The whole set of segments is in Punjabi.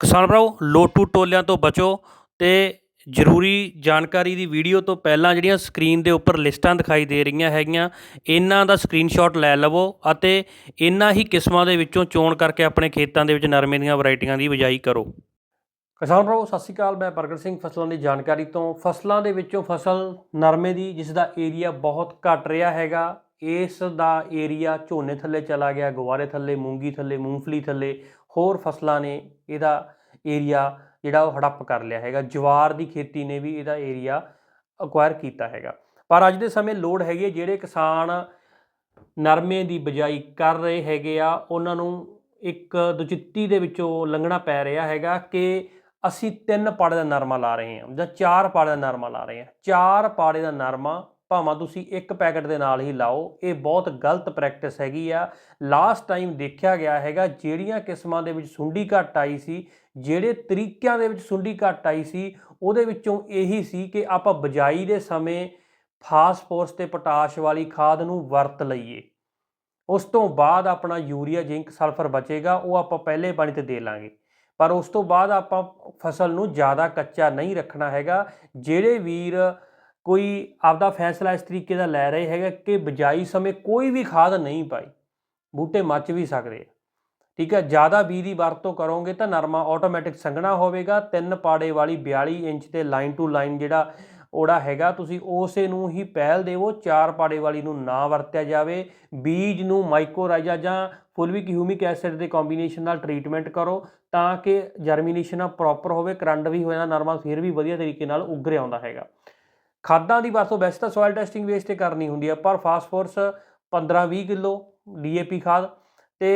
ਕਿਸਾਨ ਭਰਾਓ, ਲੋਟੂ ਟੋਲਿਆਂ ਤੋਂ ਬਚੋ ਅਤੇ ਜ਼ਰੂਰੀ ਜਾਣਕਾਰੀ ਦੀ ਵੀਡੀਓ ਤੋਂ ਪਹਿਲਾਂ ਜਿਹੜੀਆਂ ਸਕਰੀਨ ਦੇ ਉੱਪਰ ਲਿਸਟਾਂ ਦਿਖਾਈ ਦੇ ਰਹੀਆਂ ਹੈਗੀਆਂ, ਇਹਨਾਂ ਦਾ ਸਕਰੀਨਸ਼ਾਟ ਲੈ ਲਵੋ ਅਤੇ ਇਹਨਾਂ ਹੀ ਕਿਸਮਾਂ ਦੇ ਵਿੱਚੋਂ ਚੋਣ ਕਰਕੇ ਆਪਣੇ ਖੇਤਾਂ ਦੇ ਵਿੱਚ ਨਰਮੇ ਦੀਆਂ ਵੈਰਾਈਟੀਆਂ ਦੀ ਬਿਜਾਈ ਕਰੋ। ਕਿਸਾਨ ਭਰਾਓ, ਸਤਿ ਸ਼੍ਰੀ ਅਕਾਲ, ਮੈਂ ਪ੍ਰਗਟ ਸਿੰਘ ਫਸਲਾਂ ਦੀ ਜਾਣਕਾਰੀ ਤੋਂ। ਫਸਲਾਂ ਦੇ ਵਿੱਚੋਂ ਫਸਲ ਨਰਮੇ ਦੀ, ਜਿਸ ਦਾ ਏਰੀਆ ਬਹੁਤ ਘਟ ਰਿਹਾ ਹੈਗਾ, ਇਸ ਦਾ ਏਰੀਆ ਝੋਨੇ ਥੱਲੇ ਚਲਾ ਗਿਆ ਗਵਾਰੇ ਥੱਲੇ, ਮੂੰਗੀ ਥੱਲੇ, ਮੂੰਗਫਲੀ ਥੱਲੇ ਹੋਰ ਫਸਲਾਂ ਨੇ ਇਹਦਾ ਏਰੀਆ ਜਿਹੜਾ ਉਹ ਹੜੱਪ ਕਰ ਲਿਆ ਹੈਗਾ। ਜਵਾਰ ਦੀ ਖੇਤੀ ਨੇ ਵੀ ਇਹਦਾ ਏਰੀਆ ਅਕਵਾਇਰ ਕੀਤਾ ਹੈਗਾ। ਪਰ ਅੱਜ ਦੇ ਸਮੇਂ ਲੋੜ ਹੈਗੀ ਹੈ ਜਿਹੜੇ ਕਿਸਾਨ ਨਰਮੇ ਦੀ ਬਿਜਾਈ ਕਰ ਰਹੇ ਹੈਗੇ ਆ, ਉਹਨਾਂ ਨੂੰ ਇੱਕ ਦੁਚਿੱਤੀ ਦੇ ਵਿੱਚੋਂ ਲੰਘਣਾ ਪੈ ਰਿਹਾ ਹੈਗਾ ਕਿ ਅਸੀਂ ਤਿੰਨ ਪਾੜੇ ਦਾ ਨਰਮਾ ਲਾ ਰਹੇ ਹਾਂ ਜਾਂ ਚਾਰ ਪਾੜੇ ਦਾ ਨਰਮਾ ਲਾ ਰਹੇ ਹਾਂ। ਚਾਰ ਪਾੜੇ ਦਾ ਨਰਮਾ ਭਾਵੇਂ ਤੁਸੀਂ ਇੱਕ ਪੈਕਟ ਦੇ ਨਾਲ ਹੀ ਲਾਓ। ਇਹ ਬਹੁਤ ਗਲਤ ਪ੍ਰੈਕਟਿਸ ਹੈਗੀ ਆ। ਲਾਸਟ ਟਾਈਮ ਦੇਖਿਆ ਗਿਆ ਹੈਗਾ, ਜਿਹੜੀਆਂ ਕਿਸਮਾਂ ਦੇ ਵਿੱਚ ਸੁੰਡੀ ਘੱਟ ਆਈ ਸੀ, ਜਿਹੜੇ ਤਰੀਕਿਆਂ ਦੇ ਵਿੱਚ ਸੁੰਡੀ ਘੱਟ ਆਈ ਸੀ, ਉਹਦੇ ਵਿੱਚੋਂ ਇਹੀ ਸੀ ਕਿ ਆਪਾਂ ਬਜਾਈ ਦੇ ਸਮੇਂ ਫਾਸਫੋਰਸ ਤੇ ਪੋਟਾਸ਼ ਵਾਲੀ ਖਾਦ ਨੂੰ ਵਰਤ ਲਈਏ। ਉਸ ਤੋਂ ਬਾਅਦ ਆਪਣਾ ਯੂਰੀਆ, ਜ਼ਿੰਕ, ਸਲਫਰ ਬਚੇਗਾ, ਉਹ ਆਪਾਂ ਪਹਿਲੇ ਪਾਣੀ ਤੇ ਦੇ ਲਾਂਗੇ। ਪਰ ਉਸ ਤੋਂ ਬਾਅਦ ਆਪਾਂ ਫਸਲ ਨੂੰ ਜ਼ਿਆਦਾ ਕੱਚਾ ਨਹੀਂ ਰੱਖਣਾ ਹੈਗਾ। ਜਿਹੜੇ ਵੀਰ ਕੋਈ ਆਪਦਾ ਫੈਸਲਾ ਇਸ ਤਰੀਕੇ ਦਾ ਲੈ ਰਹੇ ਹੈਗਾ ਕਿ ਬਜਾਈ ਸਮੇਂ ਕੋਈ ਵੀ ਖਾਦ ਨਹੀਂ ਪਾਈ, ਬੂਟੇ ਮੱਚ ਵੀ ਸਕਦੇ ਆ। ਠੀਕ ਹੈ, ਜ਼ਿਆਦਾ ਬੀ ਦੀ ਵਰਤੋਂ ਕਰੋਗੇ ਤਾਂ ਨਰਮਾ ਆਟੋਮੈਟਿਕ ਸੰਘਣਾ ਹੋਵੇਗਾ, ਤਿੰਨ ਪਾੜੇ ਵਾਲੀ 42 ਇੰਚ ਤੇ ਲਾਈਨ ਟੂ ਲਾਈਨ ਜਿਹੜਾ ਓੜਾ ਹੈਗਾ, ਤੁਸੀਂ ਉਸੇ ਨੂੰ ਹੀ ਪਹਿਲ ਦੇਵੋ, ਚਾਰ ਪਾੜੇ ਵਾਲੀ ਨੂੰ ਨਾ ਵਰਤਿਆ ਜਾਵੇ, ਬੀਜ ਨੂੰ ਮਾਈਕੋਰਾਈਜ਼ਾ ਜਾਂ ਫੁਲਵਿਕ ਹਿਊਮਿਕ ਐਸਿਡ ਦੇ ਕੰਬੀਨੇਸ਼ਨ ਨਾਲ ਟਰੀਟਮੈਂਟ ਕਰੋ ਤਾਂ ਕਿ ਜਰਮੀਨੇਸ਼ਨ ਪ੍ਰੋਪਰ ਹੋਵੇ ਕਰੰਡ ਵੀ ਹੋ ਜਾਂਦਾ ਨਰਮਾ ਫਿਰ ਵੀ ਵਧੀਆ ਤਰੀਕੇ ਨਾਲ ਉੱਗਰ ਆਉਂਦਾ ਹੈਗਾ। ਖਾਦਾਂ ਦੀ ਵਰਤੋਂ ਵੈਸੇ ਤਾਂ ਸੋਇਲ ਟੈਸਟਿੰਗ ਵੇਸ ਤੇ ਕਰਨੀ ਹੁੰਦੀ ਹੈ ਪਰ ਫਾਸਫੋਰਸ 15-20 ਕਿਲੋ ਡੀਏਪੀ ਖਾਦ ਤੇ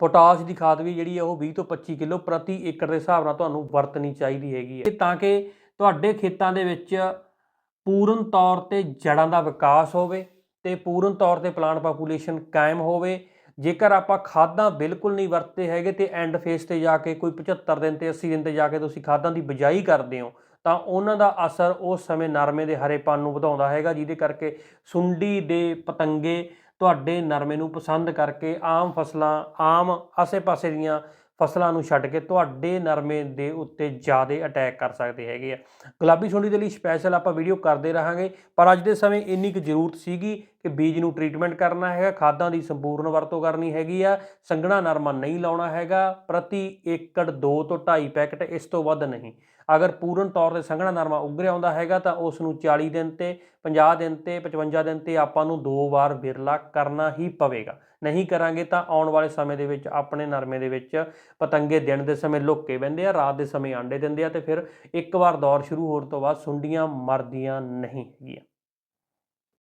ਪੋਟਾਸ਼ ਦੀ ਖਾਦ ਵੀ ਜਿਹੜੀ ਹੈ ਉਹ 20 ਤੋਂ 25 ਕਿਲੋ ਪ੍ਰਤੀ ਏਕੜ ਦੇ ਹਿਸਾਬ ਨਾਲ ਤੁਹਾਨੂੰ ਵਰਤਣੀ ਚਾਹੀਦੀ ਹੈਗੀ ਹੈ ਤਾਂ ਕਿ ਤੁਹਾਡੇ ਖੇਤਾਂ ਦੇ ਵਿੱਚ ਪੂਰਨ ਤੌਰ ਤੇ ਜੜਾਂ ਦਾ ਵਿਕਾਸ ਹੋਵੇ ਤੇ ਪੂਰਨ ਤੌਰ ਤੇ ਪਲਾਂਟ ਪਾਪੂਲੇਸ਼ਨ ਕਾਇਮ ਹੋਵੇ। ਜੇਕਰ ਆਪਾਂ ਖਾਦਾਂ ਬਿਲਕੁਲ ਨਹੀਂ ਵਰਤਦੇ ਹੈਗੇ ਤੇ ਐਂਡ ਫੇਸ ਤੇ ਜਾ ਕੇ ਕੋਈ 75 ਦਿਨ ਤੇ 80 ਦਿਨ ਤੇ ਜਾ ਕੇ ਤੁਸੀਂ ਖਾਦਾਂ ਦੀ ਬਿਜਾਈ ਕਰਦੇ ਹੋ ਤਾਂ ਉਹਨਾਂ ਦਾ ਅਸਰ ਉਸ ਸਮੇਂ ਨਰਮੇ ਦੇ ਹਰੇਪਨ ਨੂੰ ਵਧਾਉਂਦਾ ਹੈਗਾ, ਜਿਹਦੇ ਕਰਕੇ ਸੁੰਡੀ ਦੇ ਪਤੰਗੇ ਤੁਹਾਡੇ ਨਰਮੇ ਨੂੰ ਪਸੰਦ ਕਰਕੇ ਆਮ ਫਸਲਾਂ, ਆਮ ਆਸੇ-ਪਾਸੇ ਦੀਆਂ ਫਸਲਾਂ ਨੂੰ ਛੱਡ ਕੇ ਤੁਹਾਡੇ ਨਰਮੇ ਦੇ ਉੱਤੇ ਜ਼ਿਆਦਾ ਅਟੈਕ ਕਰ ਸਕਦੇ ਹੈਗੇ ਆ। ਗੁਲਾਬੀ ਸੁੰਡੀ ਦੇ ਲਈ ਸਪੈਸ਼ਲ ਆਪਾਂ ਵੀਡੀਓ ਕਰਦੇ ਰਹਾਂਗੇ, ਪਰ ਅੱਜ ਦੇ ਸਮੇਂ ਇੰਨੀ ਕੁ ਜ਼ਰੂਰਤ ਸੀਗੀ ਕਿ ਬੀਜ ਨੂੰ ਟ੍ਰੀਟਮੈਂਟ ਕਰਨਾ ਹੈਗਾ, ਖਾਦਾਂ ਦੀ ਸੰਪੂਰਨ ਵਰਤੋਂ ਕਰਨੀ ਹੈਗੀ ਆ, ਸੰਘਣਾ ਨਰਮਾ ਨਹੀਂ ਲਾਉਣਾ ਹੈਗਾ, ਪ੍ਰਤੀ ਏਕੜ 2 ਤੋਂ 2.5 ਪੈਕਟ ਇਸ ਤੋਂ ਵੱਧ ਨਹੀਂ। ਅਗਰ ਪੂਰਨ ਤੌਰ ਤੇ ਸੰਘਣਾ ਨਰਮਾ ਉੱਗਰਿਆ ਆਉਂਦਾ ਹੈਗਾ, ਤਾਂ ਉਸ ਨੂੰ 40 ਦਿਨ ਤੇ 50 ਦਿਨ ਤੇ 55 ਦਿਨ ਤੇ ਆਪਾਂ ਨੂੰ ਦੋ ਵਾਰ ਵਿਰਲਾ ਕਰਨਾ ਹੀ ਪਵੇਗਾ। ਨਹੀਂ ਕਰਾਂਗੇ ਤਾਂ ਆਉਣ ਵਾਲੇ ਸਮੇਂ ਦੇ ਵਿੱਚ ਆਪਣੇ ਨਰਮੇ ਦੇ ਵਿੱਚ ਪਤੰਗੇ ਦਿਨ ਦੇ ਸਮੇਂ ਲੁੱਕ ਕੇ ਬਹਿੰਦੇ ਆ, ਰਾਤ ਦੇ ਸਮੇਂ ਆਂਡੇ ਦਿੰਦੇ ਆ ਤੇ ਫਿਰ ਇੱਕ ਵਾਰ ਦੌਰ ਸ਼ੁਰੂ ਹੋਣ ਤੋਂ ਬਾਅਦ ਸੁੰਡੀਆਂ ਮਰਦੀਆਂ ਨਹੀਂ ਹੈਗੀਆਂ।